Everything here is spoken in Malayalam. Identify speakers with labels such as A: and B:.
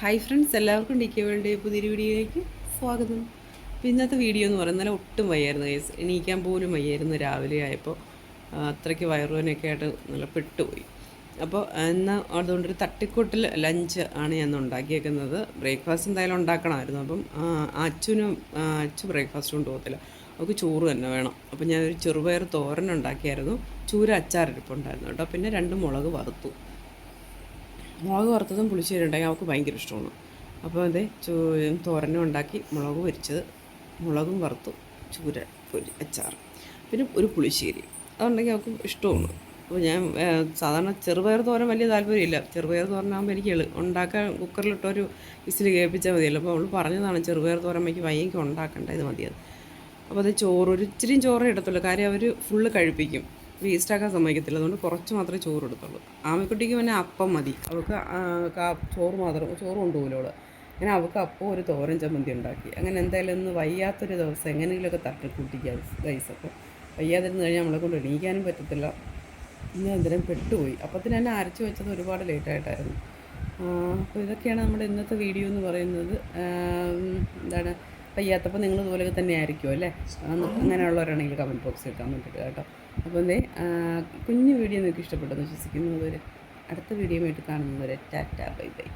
A: ഹായ് ഫ്രണ്ട്സ് എല്ലാവർക്കും ഡി കെ വേൾഡ് പുതിയൊരു വീഡിയോയിലേക്ക് സ്വാഗതം. അപ്പോൾ ഇന്നത്തെ വീഡിയോ എന്ന് പറയുന്നത് നല്ല ഒട്ടും വയ്യായിരുന്നു കേസ് എണീക്കാൻ പോലും വയ്യായിരുന്നു രാവിലെ ആയപ്പോൾ അത്രയ്ക്ക് വയറുവേനൊക്കെ ആയിട്ട് നല്ല പെട്ടുപോയി. അപ്പോൾ എന്നാൽ അതുകൊണ്ടൊരു തട്ടിക്കൂട്ടിൽ ലഞ്ച് ആണ് ഞാൻ ഉണ്ടാക്കിയേക്കുന്നത്. ബ്രേക്ക്ഫാസ്റ്റ് എന്തായാലും ഉണ്ടാക്കണമായിരുന്നു. അപ്പം അച്ഛനും അച്ഛൻ ബ്രേക്ക്ഫാസ്റ്റ് കൊണ്ട് പോകത്തില്ല അവൾക്ക് ചോറ് തന്നെ വേണം. അപ്പോൾ ഞാനൊരു ചെറുപയർ തോരൻ ഉണ്ടാക്കിയായിരുന്നു. ചൂര അച്ചാറിരിപ്പുണ്ടായിരുന്നു കേട്ടോ. പിന്നെ രണ്ട് മുളക് വറുത്തു. മുളക് വറുത്തതും പുളിശ്ശേരി ഉണ്ടാക്കി അവൾക്ക് ഭയങ്കര ഇഷ്ടമാണ്. അപ്പോൾ അതെ ചൂ തോരനും ഉണ്ടാക്കി മുളക് പൊരിച്ചത്. മുളകും വറുത്തു ചൂര പൊരി അച്ചാർ പിന്നെ ഒരു പുളിശ്ശേരി. അതുണ്ടെങ്കിൽ അവൾക്ക് ഇഷ്ടമാണ്. അപ്പോൾ ഞാൻ സാധാരണ ചെറുപയർ തോരൻ വലിയ താല്പര്യമില്ല. ചെറുപയർ തോരനാകുമ്പോൾ എനിക്ക് എളു ഉണ്ടാക്കാൻ കുക്കറിലിട്ടൊരു വിസിൽ കേൾപ്പിച്ചാൽ മതിയല്ലോ. അപ്പോൾ അവൾ പറഞ്ഞതാണ് ചെറുപയർ തോരൻ വയ്ക്ക് വയ്യെങ്കിൽ ഉണ്ടാക്കണ്ട ഇത് മതിയത് അപ്പോൾ അത് ചോറ് ഒരു ഇച്ചിരിയും ചോറേ ഇടത്തുള്ളൂ. കാര്യം അവർ ഫുള്ള് കഴിപ്പിക്കും. വേസ്റ്റാക്കാൻ സമ്മതിക്കത്തില്ല. അതുകൊണ്ട് കുറച്ച് മാത്രമേ ചോറ് എടുത്തുള്ളൂ. ആമക്കുട്ടിക്ക് പിന്നെ അപ്പം മതി. അവൾക്ക് ചോറ് മാത്രം ചോറ് കൊണ്ടുപോകില്ല അങ്ങനെ അവൾക്ക് അപ്പം ഒരു തോരൻ ചമ്മന്തി ഉണ്ടാക്കി. അങ്ങനെ എന്തായാലും ഒന്ന് വയ്യാത്തൊരു ദിവസം എങ്ങനെയെങ്കിലുമൊക്കെ തട്ടിക്കൂട്ടിക്കുക ഗൈസ് അപ്പോൾ വയ്യാതിരുന്ന് കഴിഞ്ഞാൽ നമ്മളെ കൊണ്ട് എണീക്കാനും പറ്റത്തില്ല. ഇന്ന് എന്തിനും പെട്ടുപോയി. അപ്പത്തിന് തന്നെ അരച്ച് വെച്ചത് ഒരുപാട് ലേറ്റായിട്ടായിരുന്നു അപ്പോൾ ഇതൊക്കെയാണ് നമ്മുടെ ഇന്നത്തെ വീഡിയോ എന്ന് പറയുന്നത്. എന്താണ് വയ്യാത്തപ്പോൾ നിങ്ങൾ ഇതുപോലെ തന്നെ ആയിരിക്കും അല്ലേ അങ്ങനെയുള്ളവരാണെങ്കിൽ കമന്റ് ബോക്സിൽ കമന്റ് ഇടുക കേട്ടോ. അപ്പോൾ എന്തേ കുഞ്ഞു വീഡിയോ നിങ്ങൾക്ക് ഇഷ്ടപ്പെട്ടെന്ന് വിശ്വസിക്കുന്നു. അതുവരെ അടുത്ത വീഡിയോ ആയിട്ട് കാണുന്നതുവരെ ടാറ്റ ബൈ ബൈ.